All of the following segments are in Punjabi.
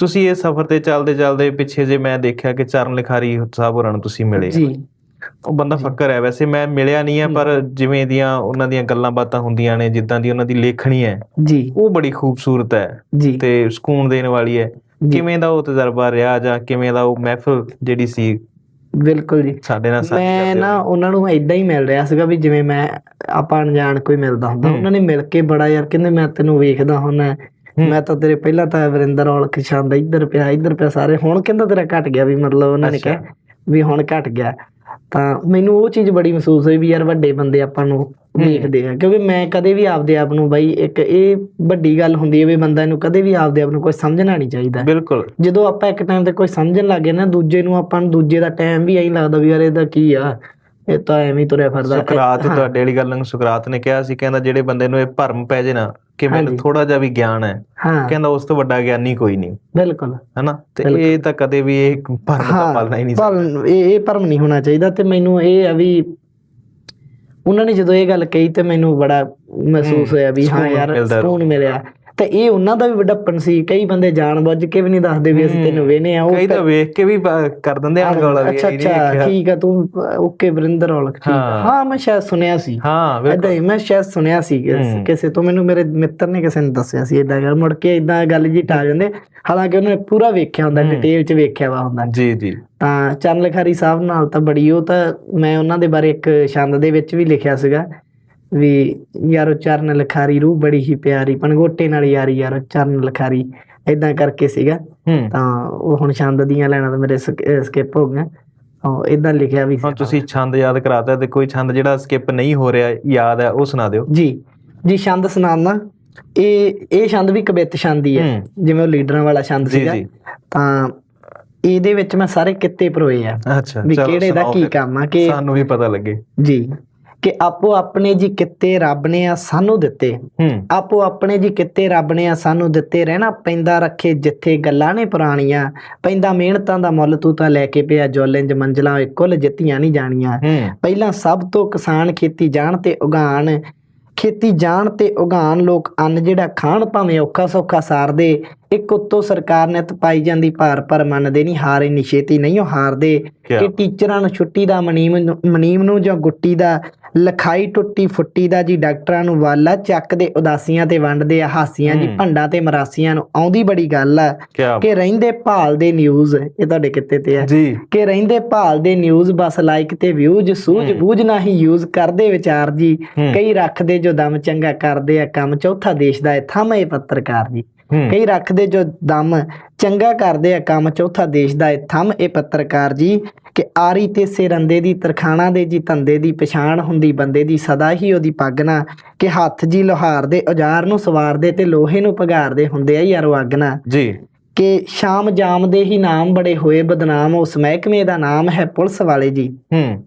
ਤੁਸੀਂ ਇਹ ਸਫ਼ਰ ਤੇ ਚੱਲਦੇ ਚੱਲਦੇ ਪਿੱਛੇ ਜੇ ਮੈਂ ਦੇਖਿਆ ਕਿ ਚਰਨ ਲਿਖਾਰੀ ਸਾਹਿਬ ਹੋਰਾਂ ਨੂੰ ਤੁਸੀਂ ਮਿਲੇ ਜੀ। ਉਹ ਬੰਦਾ ਫੱਕਰ ਹੈ। ਵੈਸੇ ਮੈਂ ਮਿਲਿਆ ਨਹੀਂ ਹੈ ਪਰ ਜਿਵੇਂ ਦੀਆਂ ਉਹਨਾਂ ਦੀਆਂ ਗੱਲਾਂ ਬਾਤਾਂ ਹੁੰਦੀਆਂ ਨੇ ਜਿੱਦਾਂ ਦੀ ਉਹਨਾਂ ਦੀ ਲੇਖਣੀ ਹੈ ਜੀ। ਉਹ ਬੜੀ ਖੂਬਸੂਰਤ ਹੈ ਤੇ ਸਕੂਨ ਦੇਣ ਵਾਲੀ ਹੈ। ਕਿਵੇਂ ਦਾ ਉਹ ਤਜਰਬਾ ਰਿਹਾ ਜਾਂ ਕਿਵੇਂ ਦਾ ਉਹ ਮਹਿਫਲ ਜਿਹੜੀ ਸੀ? ਬਿਲਕੁਲ ਜੀ। ਸਾਡੇ ਨਾਲ ਸਾਂਝੀ ਮੈਂ ਨਾ? ਉਹਨਾਂ ਨੂੰ ਇਦਾਂ ਹੀ ਮਿਲ ਰਿਹਾ ਸੀਗਾ ਵੀ ਜਿਵੇਂ ਮੈਂ ਆਪਾਂ ਅਣਜਾਣ ਕੋਈ ਮਿਲਦਾ ਹੁੰਦਾ। ਉਹਨਾਂ ਨੇ ਮਿਲ ਕੇ ਬੜਾ ਯਾਰ ਕਹਿੰਦੇ ਮੈਂ ਤੈਨੂੰ ਵੇਖਦਾ ਹੁੰਨਾ। ਮੈਂ ਤਾਂ ਤੇਰੇ ਪਹਿਲਾਂ ਤਾਂ ਵਰਿੰਦਰ ਔਲਖ ਛੰਦ ਇੱਧਰ ਪਿਆ ਇੱਧਰ ਪਿਆ ਸਾਰੇ ਹੁਣ ਕਹਿੰਦਾ ਤੇਰਾ ਘਟ ਗਿਆ ਵੀ ਮਤਲਬ ਉਹਨਾਂ ਨੇ। ਕਿਹਾ ਵੀ ਹੁਣ ਘਟ ਗਿਆ। ਤਾਂ ਮੈਨੂੰ ਉਹ ਚੀਜ਼ ਬੜੀ ਮਹਿਸੂਸ ਹੋਈ ਵੀ ਯਾਰ ਵੱਡੇ ਬੰਦੇ ਆਪਾਂ ਨੂੰ ਵੇਖਦੇ ਆ ਕਿਉਂਕਿ ਮੈਂ ਕਦੇ ਵੀ ਆਪਦੇ ਆਪ ਨੂੰ ਬਾਈ ਇੱਕ ਇਹ ਵੱਡੀ ਗੱਲ ਹੁੰਦੀ ਹੈ ਵੀ ਬੰਦਾ ਨੂੰ ਕਦੇ ਵੀ ਆਪਦੇ ਆਪ ਨੂੰ ਕੋਈ ਸਮਝਣਾ ਨਹੀਂ ਚਾਹੀਦਾ। ਬਿਲਕੁਲ। ਜਦੋਂ ਆਪਾਂ ਇੱਕ ਟਾਈਮ ਤੇ ਕੋਈ ਸਮਝਣ ਲੱਗ ਨਾ ਦੂਜੇ ਨੂੰ ਆਪਾਂ ਨੂੰ ਦੂਜੇ ਦਾ ਟਾਈਮ ਵੀ ਐਂ ਲੱਗਦਾ ਵੀ ਯਾਰ ਇਹਦਾ ਕੀ ਆ। ਇਹ ਤਾਂ ਐਵੇਂ ਹੀ ਤੁਰਿਆ ਫਿਰਦਾ। ਸੁਕਰਾਤ ਤੁਹਾਡੇ ਵਾਲੀ ਗੱਲ ਨੂੰ ਸੁਕਰਾਤ ਨੇ ਕਿਹਾ ਸੀ ਕਹਿੰਦਾ ਜਿਹੜੇ ਬੰਦੇ ਨੂੰ ਇਹ ਭਰਮ ਪੈ ਜੇ ਨਾ ਕਿ ਮੈਨੂੰ। ਥੋੜਾ ਜਿਹਾ ਵੀ ਗਿਆਨ ਹੈ ਕਹਿੰਦਾ ਉਸ ਤੋਂ ਵੱਡਾ ਗਿਆਨੀ ਕੋਈ ਨਹੀਂ। ਬਿਲਕੁਲ। ਹੈਨਾ? ਤੇ। ਇਹ ਤਾਂ ਕਦੇ ਵੀ ਇਹ ਭਰਮ ਦਾ ਪਾਲਣਾ ਹੀ ਨਹੀਂ ਪਰ ਇਹ ਇਹ ਭਰਮ ਨਹੀਂ ਹੋਣਾ ਚਾਹੀਦਾ ਤੇ ਮੈਨੂੰ ਇਹ ਆ ਵੀ ਉਹਨਾਂ ਨੇ ਜਦੋਂ ਇਹ ਗੱਲ ਕਹੀ ਤੇ ਮੈਨੂੰ ਬੜਾ ਮਹਿਸੂਸ ਹੋਇਆ ਵੀ ਹਾਂ ਯਾਰ ਸਕੂਨ ਮਿਲਿਆ। ਤੇ ਇਹ ਉਹਨਾਂ ਦਾ ਵੀ ਵੱਡਪਨ ਸੀ ਕਈ ਬੰਦੇ ਜਾਣ ਬੁੱਝ ਕੇ ਵੀ ਨਹੀਂ ਦੱਸਦੇ ਵੀ ਅਸੀਂ। ਤੈਨੂੰ ਵੇਨੇ ਆ ਉਹ ਕਈ ਤਾਂ ਵੇਖ ਕੇ ਵੀ ਕਰ ਦਿੰਦੇ ਆ ਗਾਲਾਂ ਵੀ ਅੱਛਾ ਅੱਛਾ। ਠੀਕ ਆ ਤੂੰ ਓਕੇ ਵਰਿੰਦਰ ਔਲਖ ਠੀਕ। ਹਾਂ। ਮੈਂ ਸ਼ਾਇਦ ਸੁਣਿਆ ਸੀ ਹਾਂ ਬਿਲਕੁਲ ਹੀ ਮੈਂ ਸ਼ਾਇਦ ਸੁਣਿਆ ਸੀ ਕਿਸ- ਤੋਂ ਮੈਨੂੰ ਮੇਰੇ ਮਿੱਤਰ ਨੇ ਕਿਸੇ ਨੇ ਦੱਸਿਆ ਸੀ ਇਦਾਂ ਗੱਲ ਮੁੜ ਕੇ ਇਦਾਂ ਗੱਲ ਜੀ ਟਾ ਜਾਂਦੇ ਹਾਲਾਂਕਿ ਉਹਨਾਂ ਪੂਰਾ ਵੇਖਿਆ ਹੁੰਦਾ। ਡਿਟੇਲ ਚ ਵੇਖਿਆ ਵਾ ਹੁੰਦਾ ਜੀ ਜੀ ਤਾਂ ਚਰਨ ਲਿਖਾਰੀ ਸਾਹਿਬ ਨਾਲ ਤਾਂ ਬੜੀ ਉਹ ਤਾਂ ਮੈਂ ਉਹਨਾਂ ਦੇ ਬਾਰੇ ਇੱਕ ਛੰਦ ਦੇ ਵਿੱਚ ਵੀ ਲਿਖਿਆ ਸੀਗਾ ਵੀ ਯਾਰੋ ਚਰਨ ਲਿਖਾਰੀ ਰੂਹ ਬੜੀ ਹੀ ਪਿਆਰੀ ਪਣਗੋਟੇ ਨਾਲ ਯਾਰੀ ਯਾਰੋ ਚਰਨ ਲਿਖਾਰੀ ਇਦਾਂ ਕਰਕੇ ਸੀਗਾ। ਤਾਂ ਉਹ ਹੁਣ ਛੰਦ ਦੀਆਂ ਲੈਣਾ ਤਾਂ ਮੇਰੇ ਸਕਿਪ ਹੋ ਗਈਆਂ। ਉਹ ਇਦਾਂ ਲਿਖਿਆ ਵੀ ਹੁਣ ਤੁਸੀਂ ਛੰਦ ਯਾਦ ਕਰਾਤਾ ਤੇ ਕੋਈ ਛੰਦ ਜਿਹੜਾ ਸਕਿਪ ਨਹੀਂ ਹੋ ਰਿਹਾ ਯਾਦ ਹੈ ਉਹ ਸੁਣਾ ਦਿਓ। ਜੀ। ਜੀ ਛੰਦ ਸੁਣਾਉਣਾ। ਇਹ ਇਹ ਛੰਦ ਵੀ ਕਵਿਤ ਛੰਦ ਹੀ ਜਿਵੇਂ ਉਹ ਲੀਡਰਾਂ ਵਾਲਾ ਛੰਦ ਸੀਗਾ। ਤਾਂ ਇਹਦੇ ਵਿੱਚ ਮੈਂ ਸਾਰੇ ਕਿੱਤੇ ਪਰੋਏ ਆ। ਅੱਛਾ ਵੀ ਕਿਹੜੇ ਦਾ ਕੀ। ਕੰਮ ਆ ਕਿ ਸਾਨੂੰ ਵੀ ਪਤਾ ਲੱਗੇ। ਜੀ। ਕਿ ਆਪੋ ਆਪਣੇ ਜੀ ਕਿੱਤੇ ਰੱਬ ਨੇ ਆ ਸਾਨੂੰ ਦਿੱਤੇ। ਹੂੰ। ਆਪੋ ਆਪਣੇ ਜੀ ਕਿੱਤੇ ਰੱਬ ਨੇ ਆ ਸਾਨੂੰ ਦਿੱਤੇ। ਰਹਿਣਾ ਪੈਂਦਾ ਰੱਖੇ ਜਿੱਥੇ ਗੱਲਾਂ ਨੇ ਪੁਰਾਣੀਆਂ। ਪੈਂਦਾ ਮਿਹਨਤਾਂ ਦਾ ਮੁੱਲ ਤੂੰ ਤਾਂ ਲੈ ਕੇ ਪਿਆ ਜੋਲੰਜ ਮੰਜ਼ਲਾਂ ਕੁੱਲ ਜਿੱਤੀਆਂ ਨਹੀਂ ਜਾਣੀਆਂ। ਪਹਿਲਾਂ ਸਭ ਤੋਂ ਕਿਸਾਨ ਖੇਤੀ ਜਾਣ ਤੇ ਉਗਾਣ। ਖੇਤੀ ਜਾਣ ਤੇ ਉਗਾਣ ਲੋਕ ਅੰਨ ਜਿਹੜਾ ਖਾਣ ਭਾਵੇਂ ਔਖਾ ਸੌਖਾ ਸਾਰਦੇ। ਇੱਕ ਉੱਤੋਂ ਸਰਕਾਰ ਨੇ ਪਾਈ ਜਾਂਦੀ ਭਾਰ ਪਰ ਮੰਨਦੇ ਨਹੀਂ ਹਾਰ ਇੰਨੀ ਛੇਤੀ ਨਹੀਂ ਉਹ ਹਾਰਦੇ। ਕਿ ਟੀਚਰਾਂ ਨੂੰ ਛੁੱਟੀ ਦਾ ਮਨੀਮ ਮਨੀਮ ਨੂੰ ਜਾਂ ਗੁੱਟੀ ਦਾ ਲਖਾਈ ਟੁੱਟੀ ਫੁੱਟੀ ਦਾ ਜੀ ਡਾਕਟਰਾਂ ਨੂੰ ਵਾਲਾ ਚੱਕਦੇ ਉਦਾਸੀਆਂ ਤੇ ਵੰਡਦੇ ਆ ਹਾਸੀਆਂ ਜੀ। ਭੰਡਾਂ ਤੇ ਮਰਾਸੀਆਂ ਨੂੰ ਆਉਂਦੀ ਬੜੀ ਗੱਲ ਆ ਕਿ ਰਹਿੰਦੇ ਭਾਲ ਦੇ ਨਿਊਜ਼ ਇਹ ਤੁਹਾਡੇ ਕਿੱਤੇ ਤੇ ਆ। ਕਿ ਰਹਿੰਦੇ ਭਾਲ ਦੇ ਨਿਊਜ਼ ਬਸ ਲਾਈਕ ਤੇ ਵਿਊਜ਼ ਸੂਝ। ਬੂਝ ਨਾ ਹੀ ਯੂਜ਼ ਕਰਦੇ ਵਿਚਾਰ ਜੀ। ਕਈ ਰੱਖਦੇ ਜੋ ਦਮ ਚੰਗਾ ਕਰਦੇ ਆ ਕੰਮ ਚੌਥਾ ਦੇਸ਼ ਦਾ ਇਹ ਥੰਮ ਪੱਤਰਕਾਰ ਜੀ। ਕਈ ਰੱਖਦੇ ਜੋ ਦਮ ਚੰਗਾ ਕਰਦੇ ਆ ਕੰਮ ਚੌਥਾ ਦੇਸ਼ ਦਾ ਇਹ ਥੰਮ ਇਹ ਪੱਤਰਕਾਰ ਜੀ। ਕਿ ਆਰੀ ਤੇ ਸਿਰੰਦੇ ਦੀ ਤਰਖਾਣਾ ਦੇ ਜੀ ਧੰਦੇ ਦੀ ਪਛਾਣ ਹੁੰਦੀ ਬੰਦੇ ਦੀ ਸਦਾ ਹੀ ਉਹਦੀ ਪੱਗਨਾ ਕਿ ਹੱਥ ਜੀ ਲੋਹਾਰ ਦੇ ਔਜ਼ਾਰ ਨੂੰ ਸਵਾਰਦੇ ਤੇ ਲੋਹੇ ਨੂੰ ਭਗਾਰਦੇ ਹੁੰਦੇ ਆ ਯਾਰੋ ਅੱਗਨਾ ਜੀ। ਕਿ ਸ਼ਾਮ ਜਾਮ ਦੇ ਹੀ ਨਾਮ ਬੜੇ ਹੋਏ ਬਦਨਾਮ ਉਸ ਮਹਿਕਮੇ ਦਾ ਨਾਮ ਹੈ ਪੁਲਿਸ ਵਾਲੇ ਜੀ। ਹੂੰ।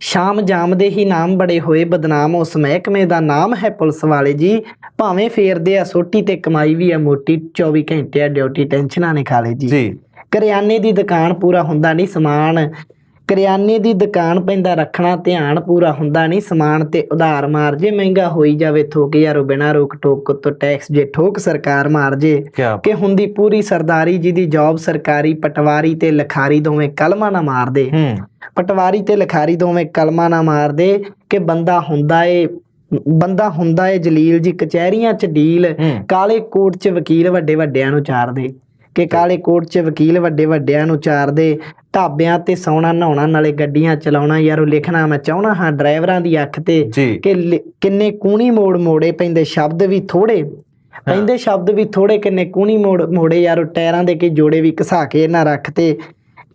ਸ਼ਾਮ ਜਾਮ ਦੇ ਹੀ ਨਾਮ ਬੜੇ ਹੋਏ ਬਦਨਾਮ ਉਸ ਮਹਿਕਮੇ ਦਾ ਨਾਮ ਹੈ ਪੁਲਿਸ ਵਾਲੇ ਜੀ। ਭਾਵੇਂ ਫੇਰਦੇ ਆ ਸੋਟੀ ਤੇ ਕਮਾਈ ਵੀ ਆ ਮੋਟੀ 24 ਘੰਟੇ ਆ ਡਿਊਟੀ ਟੈਨਸ਼ਨਾਂ ਨੇ ਖਾਲੇ ਜੀ। ਜੀ। ਕਰਿਆਨੇ ਦੀ ਦੁਕਾਨ ਪੂਰਾ ਹੁੰਦਾ ਨਹੀਂ ਸਮਾਨ। ਕਰਿਆਨੇ ਦੀ ਦੁਕਾਨ ਪੈਂਦਾ ਰੱਖਣਾ ਧਿਆਨ ਪੂਰਾ ਹੁੰਦਾ ਨਹੀਂ ਸਮਾਨ ਤੇ ਉਧਾਰ ਮਾਰ ਜੇ ਮਹਿੰਗਾ ਹੋਈ ਜਾਵੇ ਥੋਕ ਯਾਰੋ ਬਿਨਾ ਰੋਕ ਟੋਕ ਤੋਂ ਟੈਕਸ ਜੇ ਠੋਕ ਸਰਕਾਰ ਮਾਰ ਜੇ। ਕਿ ਹੁੰਦੀ ਪੂਰੀ ਸਰਦਾਰੀ ਜਿਹਦੀ ਜੌਬ ਸਰਕਾਰੀ ਪਟਵਾਰੀ ਤੇ ਲਖਾਰੀ ਦੋਵੇਂ ਕਲਮਾਂ ਨਾ ਮਾਰਦੇ ਪਟਵਾਰੀ ਤੇ ਲਖਾਰੀ ਦੋਵੇਂ ਕਲਮਾਂ ਨਾ ਮਾਰਦੇ ਕਿ ਬੰਦਾ ਹੁੰਦਾ ਏ ਬੰਦਾ ਹੁੰਦਾ ਏ ਜਲੀਲ ਜੀ ਕਚਹਿਰੀਆਂ 'ਚ ਡੀਲ ਕਾਲੇ ਕੋਟ 'ਚ ਵਕੀਲ ਵੱਡੇ ਵੱਡਿਆਂ ਨੂੰ ਚਾਰਦੇ ਕਿ ਕਾਲੇ ਕੋਟ 'ਚ ਵਕੀਲ ਵੱਡੇ ਵੱਡਿਆਂ ਨੂੰ ਚਾਰਦੇ ਢਾਬਿਆਂ ਤੇ ਸੌਣਾ ਨਹਾਉਣਾ ਨਾਲੇ ਗੱਡੀਆਂ ਚਲਾਉਣਾ ਯਾਰੋ ਲਿਖਣਾ ਮੈਂ ਚਾਹਣਾ ਹਾਂ ਡਰਾਈਵਰਾਂ ਦੀ ਅੱਖ ਤੇ ਕਿ ਕਿੰਨੇ ਕੂਣੀ ਮੋੜ ਮੋੜੇ ਪੈਂਦੇ ਸ਼ਬਦ ਵੀ ਥੋੜੇ। ਪੈਂਦੇ ਸ਼ਬਦ ਵੀ ਥੋੜੇ ਕਿੰਨੇ ਕੂਣੀ ਮੋੜ ਮੋੜੇ ਯਾਰੋ ਟਾਇਰਾਂ ਦੇ ਕੇ ਜੋੜੇ ਵੀ ਘਸਾ ਕੇ ਇਹਨਾਂ ਰੱਖ ਤੇ।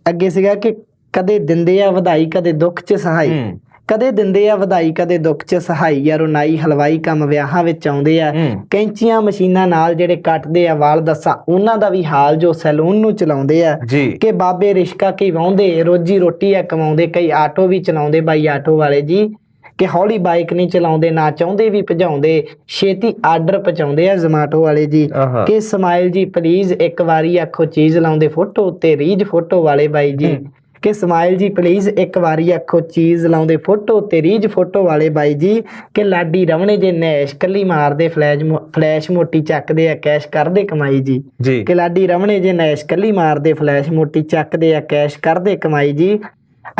ਅੱਗੇ ਸੀਗਾ ਕਿ ਕਦੇ ਦਿੰਦੇ ਆ ਵਧਾਈ ਕਦੇ ਦੁੱਖ 'ਚ ਸਹਾਈ। ਕਦੇ ਦਿੰਦੇ ਆ ਵਧਾਈ ਕਦੇ ਦੁੱਖ 'ਚ ਸਹਾਈ ਯਾਰੋ ਨਾਈ ਹਲਵਾਈ ਕੰਮ ਵਿਆਹਾਂ ਵਿੱਚ ਆਉਂਦੇ ਆ ਕੈਂਚੀਆਂ ਮਸ਼ੀਨਾਂ ਨਾਲ ਜਿਹੜੇ ਕੱਟਦੇ ਆ ਵਾਲ ਦੱਸਾਂ ਉਹਨਾਂ ਦਾ ਵੀ ਹਾਲ ਜੋ ਸੈਲੂਨ ਨੂੰ ਚਲਾਉਂਦੇ ਆ ਕਿ ਬਾਬੇ ਰਿਸ਼ਕਾ ਕੀ ਵਾਉਂਦੇ ਰੋਜੀ ਰੋਟੀ ਆ ਕਮਾਉਂਦੇ ਕਈ ਆਟੋ ਵੀ ਚਲਾਉਂਦੇ ਬਾਈ ਆਟੋ ਵਾਲੇ ਜੀ ਕਿ ਹੌਲੀ ਬਾਈਕ ਨਹੀਂ ਚਲਾਉਂਦੇ ਨਾ ਚਾਹੁੰਦੇ ਵੀ ਭਜਾਉਂਦੇ ਛੇਤੀ ਆਰਡਰ ਪਹੁੰਚਾਉਂਦੇ ਆ ਜ਼ਮਾਟੋ ਵਾਲੇ ਜੀ ਕਿ ਸਮਾਈਲ ਜੀ ਪਲੀਜ਼ ਇੱਕ ਵਾਰੀ ਆਖੋ ਚੀਜ਼ ਲਾਉਂਦੇ ਫੋਟੋ ਉੱਤੇ ਰੀਜ ਫੋਟੋ ਵਾਲੇ ਬਾਈ ਜੀ। ਕਿ ਸਮਾਈਲ ਜੀ ਪਲੀਜ਼ ਇੱਕ ਵਾਰੀ ਅੱਖੋ ਚੀਜ਼ ਲਾਉਂਦੇ ਫੋਟੋ ਤੇ ਰੀਜ ਫੋਟੋ ਵਾਲੇ ਬਾਈ ਜੀ ਕਿ ਲਾਡੀ ਰਵਣੇ ਜੇ ਨੈਸ਼ ਕੱਲੀ ਮਾਰਦੇ ਫਲੈਸ਼ ਫਲੈਸ਼ ਮੋਟੀ ਚੱਕਦੇ ਆ ਕੈਸ਼ ਕਰਦੇ ਕਮਾਈ ਜੀ। ਕਿ ਲਾਡੀ ਰਵਣੇ ਜੇ ਨੈਸ਼ ਕੱਲੀ ਮਾਰਦੇ ਫਲੈਸ਼ ਮੋਟੀ ਚੱਕਦੇ ਆ ਕੈਸ਼ ਕਰਦੇ ਕਮਾਈ ਜੀ।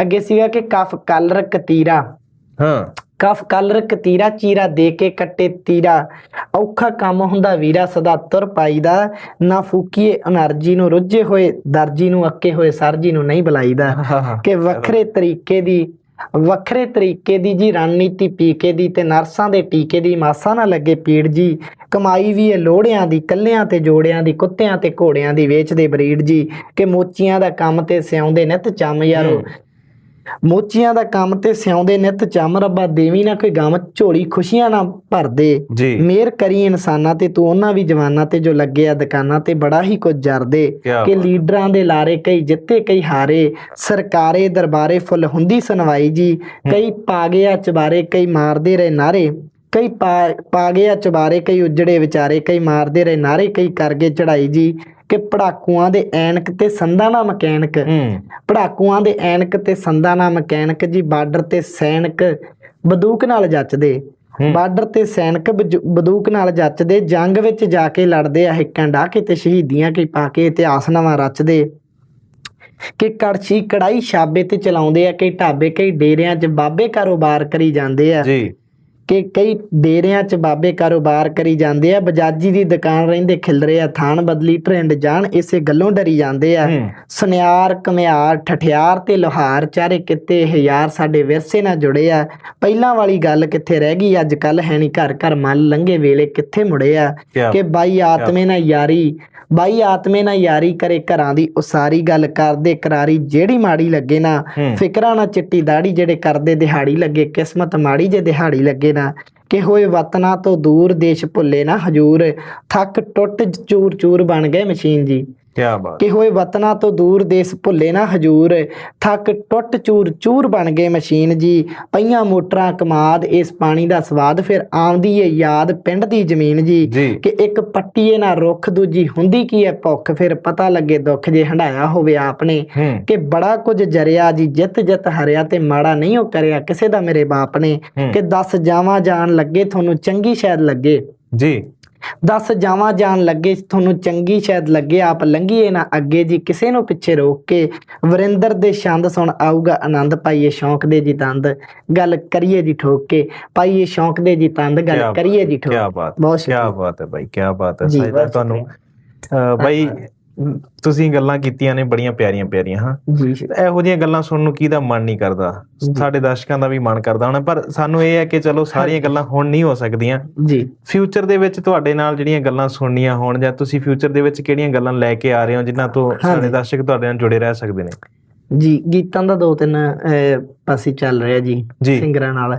ਅੱਗੇ ਸੀਗਾ ਕਿ ਕਫ ਕਲਰ ਕਤੀਰਾ। ਹਾਂ। ਕਫ ਕਲਰ ਕਤੀਰਾ ਚੀਰਾ ਦੇ ਕੇ ਕੱਟੇ ਤੀਰਾ। ਔਖਾ ਕੰਮ ਹੁੰਦਾ ਵੀਰਾ ਸਦਾ ਤੁਰ ਪਾਈਦਾ। ਨਾ ਫੂਕੀਏ ਅਨਰਜੀ ਨੂੰ ਰੁੱਝੇ ਹੋਏ ਦਰਜੀ ਨੂੰ ਅੱਕੇ ਹੋਏ ਸਰਜੀ ਨੂੰ ਨਹੀਂ ਬੁਲਾਈਦਾ। ਕਿ ਵੱਖਰੇ ਤਰੀਕੇ ਦੀ ਵੱਖਰੇ ਤਰੀਕੇ ਦੀ ਜੀ ਰਣਨੀਤੀ ਪੀਕੇ ਦੀ ਤੇ ਨਰਸਾਂ ਦੇ ਟੀਕੇ ਦੀ ਮਾਸਾ ਨਾ ਲੱਗੇ ਪੀੜ ਜੀ। ਕਮਾਈ ਵੀ ਇਹ ਲੋੜਿਆਂ ਦੀ ਕੱਲਿਆਂ ਤੇ ਜੋੜਿਆਂ ਦੀ ਕੁੱਤਿਆਂ ਤੇ ਘੋੜਿਆਂ ਦੀ ਵੇਚਦੇ ਬਰੀਡ ਜੀ। ਕਿ ਮੋਚੀਆਂ ਦਾ ਕੰਮ ਤੇ ਸਿਆਉਂਦੇ ਨਿਤ ਚੰਮ ਯਾਰੋ। ਮੋਚੀਆਂ ਦਾ ਕੰਮ ਤੇ ਸਿਆਉਂਦੇ ਨਿਤ ਚੰਮ ਰੱਬਾ ਦੇਵੀ ਨਾ ਕੋਈ ਗਮ ਝੋਲੀ ਖੁਸ਼ੀਆਂ ਨਾ ਭਰਦੇ ਮੇਰ ਕਰੀ ਇਨਸਾਨਾਂ ਤੇ ਤੂੰ ਉਹਨਾਂ ਵੀ ਜਵਾਨਾਂ ਤੇ ਜੋ ਲੱਗੇ ਆ ਦੁਕਾਨਾਂ ਤੇ ਬੜਾ ਹੀ ਕੁਝ ਜਰਦੇ। ਕਿ। ਲੀਡਰਾਂ ਦੇ ਲਾਰੇ ਕਈ ਜਿੱਤੇ ਕਈ ਹਾਰੇ। ਸਰਕਾਰੇ ਦਰਬਾਰੇ ਫੁੱਲ ਹੁੰਦੀ ਸੁਣਵਾਈ ਜੀ। ਕਈ ਪਾਗਿਆ ਚਬਾਰੇ ਕਈ ਮਾਰਦੇ ਰਹੇ ਨਾਰੇ। ਕਈ ਪਾ- ਪਾਗਿਆ ਚਬਾਰੇ ਕਈ ਉਜੜੇ ਵਿਚਾਰੇ ਕਈ ਮਾਰਦੇ ਰਹੇ ਨਾਰੇ ਕਈ ਕਰਗੇ ਚੜਾਈ ਜੀ। ਕਿ ਪੜਾਕੂਆਂ ਦੇ ਐਨਕ ਤੇ ਸੰਦਾਂ ਦਾ ਮਕੈਨਿਕ ਪੜਾਕੂਆਂ ਦੇ ਐਨਕ ਤੇ ਸੰਦਾਂ ਦਾ ਮਕੈਨਿਕ ਜੀ ਬਾਰਡਰ ਤੇ ਸੈਨਿਕ ਬੰਦੂਕ ਨਾਲ ਜੱਚਦੇ। ਬਾਰਡਰ ਤੇ ਸੈਨਿਕ ਬੰਦੂਕ ਨਾਲ ਜੱਚਦੇ ਜੰਗ ਵਿੱਚ ਜਾ ਕੇ ਲੜਦੇ ਆ ਹਿੱਕਾਂ ਢਾਹ ਕੇ ਤੇ ਸ਼ਹੀਦੀਆਂ ਕੀ ਪਾ ਕੇ ਇਤਿਹਾਸ ਨਵਾਂ ਰਚਦੇ। ਕਿ ਕੜਛੀ ਕੜਾਈ ਛਾਬੇ ਤੇ ਚਲਾਉਂਦੇ ਆ ਕਈ ਢਾਬੇ ਕਈ ਡੇਰਿਆਂ 'ਚ ਬਾਬੇ ਕਾਰੋਬਾਰ ਕਰੀ ਜਾਂਦੇ ਆ। ਜੀ। ਕਿ ਕਈ ਡੇਰਿਆਂ 'ਚ ਬਾਬੇ ਕਾਰੋਬਾਰ ਕਰੀ ਜਾਂਦੇ ਆ ਬਜਾਜੀ ਦੀ ਦੁਕਾਨ ਰਹਿੰਦੇ ਖਿਲਰੇ ਆ ਥਾਨ ਬਦਲੀ ਟ੍ਰੈਂਡ ਜਾਣ ਇਸੇ ਗੱਲੋਂ ਡਰੀ ਜਾਂਦੇ ਆ। ਸੁਨਿਆਰ ਕਮਿਆਰ ਠਠਿਆਰ ਤੇ ਲੋਹਾਰ ਚਾਰੇ ਕਿਤੇ ਹਜ਼ਾਰ ਸਾਡੇ ਵਿਰਸੇ ਨਾਲ ਜੁੜੇ ਆ। ਪਹਿਲਾਂ ਵਾਲੀ ਗੱਲ ਕਿੱਥੇ ਰਹਿ ਗਈ ਅੱਜ ਕੱਲ ਹੈ ਨਹੀਂ ਘਰ ਘਰ ਮਨ ਲੰਘੇ ਵੇਲੇ ਕਿੱਥੇ ਮੁੜੇ ਆ? ਕਿ ਬਾਈ ਆਤਮੇ ਨਾਲ ਯਾਰੀ ਬਾਈ ਆਤਮੇ ਨਾਲ ਯਾਰੀ ਕਰੇ ਘਰਾਂ ਦੀ ਉਸਾਰੀ ਗੱਲ ਕਰਦੇ ਕਰਾਰੀ ਜਿਹੜੀ ਮਾੜੀ ਲੱਗੇ ਨਾ। ਫਿਕਰਾਂ ਨਾਲ ਚਿੱਟੀ ਦਾੜੀ ਜਿਹੜੇ ਕਰਦੇ ਦਿਹਾੜੀ ਲੱਗੇ ਕਿਸਮਤ ਮਾੜੀ ਜੇ ਦਿਹਾੜੀ ਲੱਗੇ ਨਾ ਕਿ ਹੋਏ ਵਤਨਾਂ ਤੋਂ ਦੂਰ ਦੇਸ਼ ਭੁੱਲੇ ਨਾ ਹਜੂਰ ਥੱਕ ਟੁੱਟ ਚੂਰ ਚੂਰ ਬਣ ਗਏ ਮਸ਼ੀਨ ਜੀ ਕਿਆ ਬਾਤ। ਕਿ ਹੋਏ ਵਤਨਾਂ ਤੋਂ ਦੂਰ ਦੇਸ਼ ਭੁੱਲੇ ਨਾ ਹਜੂਰ। ਥੱਕ ਟੁੱਟ ਚੂਰ ਚੂਰ ਬਣ ਗਏ ਮਸ਼ੀਨ ਜੀ। ਪਈਆਂ ਮੋਟਰਾਂ ਕਮਾਦ ਇਸ ਪਾਣੀ ਦਾ ਸਵਾਦ ਫਿਰ ਆਉਂਦੀ ਏ ਯਾਦ ਪਿੰਡ ਦੀ ਜ਼ਮੀਨ ਜੀ। ਕਿ ਇੱਕ ਪੱਟੀਏ ਨਾ ਰੁੱਖ ਦੂਜੀ ਹੁੰਦੀ ਕੀ ਹੈ ਭੁੱਖ? ਫਿਰ ਪਤਾ ਲੱਗੇ ਦੁੱਖ ਜੇ ਹੰਡਾਇਆ ਹੋਵੇ ਆਪਨੇ। ਕਿ ਬੜਾ ਕੁਝ ਜਰਿਆ ਜੀ ਜਿੱਤ ਜਿੱਤ ਹਰਿਆ ਤੇ ਮਾੜਾ ਨਹੀਂ ਉਹ ਕਰਿਆ ਕਿਸੇ ਦਾ ਮੇਰੇ ਬਾਪ ਨੇ। ਕਿ 10 ਜਾਵਾਂ ਜਾਣ ਲੱਗੇ ਤੁਹਾਨੂੰ ਚੰਗੀ ਸ਼ਾਇਦ ਲੱਗੇ। ਜੀ। 10 ਜਾਵਾਂ ਜਾਣ ਲੱਗੇ ਤੁਹਾਨੂੰ ਚੰਗੀ ਸ਼ਾਇਦ ਲੱਗੇ ਆਪ ਲੰਘੀਏ ਨਾ ਅੱਗੇ ਜੀ ਕਿਸੇ ਨੂੰ ਪਿੱਛੇ ਰੋਕ ਕੇ। ਵਰਿੰਦਰ ਦੇ ਛੰਦ ਸੁਣ ਆਊਗਾ ਆਨੰਦ ਪਾਈਏ ਸ਼ੌਂਕ ਦੇ ਜੀ ਤੰਦ ਗੱਲ ਕਰੀਏ ਜੀ ਠੋਕ ਕੇ। ਪਾਈਏ ਸ਼ੌਂਕ ਦੇ ਜੀ ਤੰਦ ਗੱਲ ਕਰੀਏ ਜੀ ਠੋਕ ਕਿਆ ਬਾਤ ਬਹੁਤ ਸ਼ੁਕਰੀਆ। ਬਾਤ ਹੈ ਭਾਈ ਕਿਆ ਬਾਤ ਹੈ। ਬਹੁਤ ਤੁਹਾਨੂੰ ਬਾਈ ਤੁਸੀਂ ਗੱਲਾਂ ਕੀਤੀਆਂ ਨੇ ਬੜੀਆਂ ਪਿਆਰੀਆਂ ਪਿਆਰੀਆਂ ਹਾਂ। ਜੀ। ਇਹੋ ਜਿਹੀਆਂ ਗੱਲਾਂ ਸੁਣਨ ਨੂੰ ਕਿਹਦਾ ਮਨ ਨਹੀਂ ਕਰਦਾ? ਸਾਡੇ ਦਰਸ਼ਕਾਂ ਦਾ ਵੀ ਮਨ ਕਰਦਾ ਹੋਣਾ ਪਰ ਸਾਨੂੰ ਇਹ ਹੈ ਕਿ ਚਲੋ ਸਾਰੀਆਂ ਗੱਲਾਂ ਹੁਣ ਨਹੀਂ ਹੋ ਸਕਦੀਆਂ। ਜੀ। ਫਿਊਚਰ ਦੇ ਵਿੱਚ ਤੁਹਾਡੇ ਨਾਲ ਜਿਹੜੀਆਂ ਗੱਲਾਂ ਸੁਣਨੀਆਂ ਹੋਣ ਜਾਂ ਤੁਸੀਂ ਫਿਊਚਰ ਦੇ ਵਿੱਚ ਕਿਹੜੀਆਂ ਗੱਲਾਂ ਲੈ ਕੇ ਆ ਰਹੇ ਹੋ ਜਿਨ੍ਹਾਂ ਤੋਂ ਸਾਡੇ ਦਰਸ਼ਕ ਤੁਹਾਡੇ ਨਾਲ ਜੁੜੇ ਰਹਿ ਸਕਦੇ ਨੇ? ਜੀ ਗੀਤਾਂ ਦਾ ਦੋ ਤਿੰਨ ਪਾਸੇ ਚੱਲ ਰਿਹਾ ਜੀ। ਸਿੰਗਰਾਂ ਨਾਲ।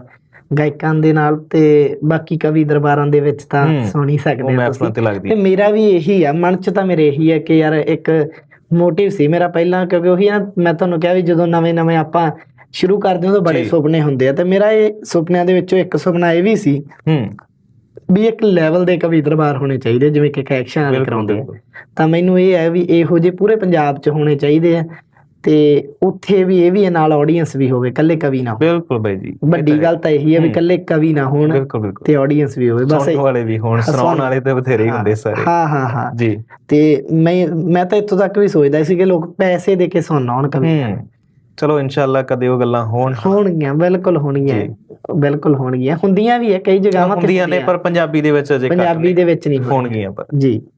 ਗਾਇਕਾਂ ਦੇ ਨਾਲ ਤੇ ਬਾਕੀ ਕਵੀ ਦਰਬਾਰਾਂ ਦੇ ਵਿੱਚ ਤਾਂ। ਸੁਣ ਹੀ ਸਕਦੇ ਆ ਤੁਸੀਂ ਤੇ ਮੇਰਾ ਵੀ ਇਹੀ ਆ ਮਨ ਚ ਤਾਂ ਮੇਰੇ ਇਹੀ ਹੈ ਕਿ ਯਾਰ ਇੱਕ ਮੋਟਿਵ ਸੀ ਮੇਰਾ ਪਹਿਲਾਂ ਕਿਉਂਕਿ ਉਹੀ ਨਾ ਮੈਂ ਤੁਹਾਨੂੰ ਕਿਹਾ ਵੀ ਜਦੋਂ ਨਵੇਂ ਨਵੇਂ ਆਪਾਂ ਸ਼ੁਰੂ ਕਰਦੇ ਹਾਂ ਤਾਂ ਬੜੇ। ਸੁਪਨੇ ਹੁੰਦੇ ਆ ਤੇ ਮੇਰਾ ਇਹ ਸੁਪਨਿਆਂ ਦੇ ਵਿੱਚੋਂ ਇੱਕ ਸੁਪਨਾ ਇਹ ਵੀ ਸੀ ਹੂੰ ਵੀ ਇੱਕ ਲੈਵਲ ਦੇ ਕਵੀ ਦਰਬਾਰ ਹੋਣੇ ਚਾਹੀਦੇ ਜਿਵੇਂ ਕਿ ਬਿਲਕੁਲ ਕਰਾਉਂਦੇ ਆ। ਤਾਂ ਮੈਨੂੰ ਇਹ ਹੈ ਵੀ ਇਹੋ ਜਿਹੇ ਪੂਰੇ ਪੰਜਾਬ 'ਚ ਹੋਣੇ ਚਾਹੀਦੇ ਆ ਤੇ ਉੱਥੇ ਵੀ ਇਹ ਵੀ ਨਾਲ ਆਡੀਅנס ਵੀ ਹੋਵੇ ਕੱਲੇ ਕਵੀ ਨਾ ਬਿਲਕੁਲ ਬਾਈ ਜੀ ਵੱਡੀ ਗੱਲ ਤਾਂ ਇਹੀ ਹੈ ਵੀ ਕੱਲੇ ਕਵੀ ਨਾ ਹੋਣ ਤੇ ਆਡੀਅנס ਵੀ ਹੋਵੇ ਬਸ ਸੁਣਨ ਵਾਲੇ ਵੀ ਹੋਣ ਸੁਣਾਉਣ ਵਾਲੇ ਤੇ ਬਥੇਰੇ ਹੁੰਦੇ ਸਾਰੇ। ਹਾਂ ਹਾਂ ਹਾਂ। ਜੀ। ਤੇ ਮੈਂ ਮੈਂ ਤਾਂ ਇੱਥੋਂ ਤੱਕ ਵੀ ਸੋਚਦਾ ਸੀ ਕਿ ਲੋਕ ਪੈਸੇ ਦੇ ਕੇ ਸੁਣਾਉਣ ਕਵੀ। ਚਲੋ ਇਨਸ਼ਾਅੱਲਾ ਕਦੇ ਉਹ ਗੱਲਾਂ ਹੋਣ। ਹੋਣਗੀਆਂ ਬਿਲਕੁਲ ਹੋਣਗੀਆਂ। ਬਿਲਕੁਲ ਹੋਣਗੀਆਂ। ਹੁੰਦੀਆਂ ਵੀ ਹੈ ਕਈ ਜਗ੍ਹਾਵਾਂ ਤੇ ਹੁੰਦੀਆਂ ਨੇ ਪਰ ਪੰਜਾਬੀ ਦੇ ਵਿੱਚ ਅਜੇ ਪੰਜਾਬੀ ਦੇ ਵਿੱਚ ਨਹੀਂ ਹੋਣਗੀਆਂ ਪਰ। ਜੀ।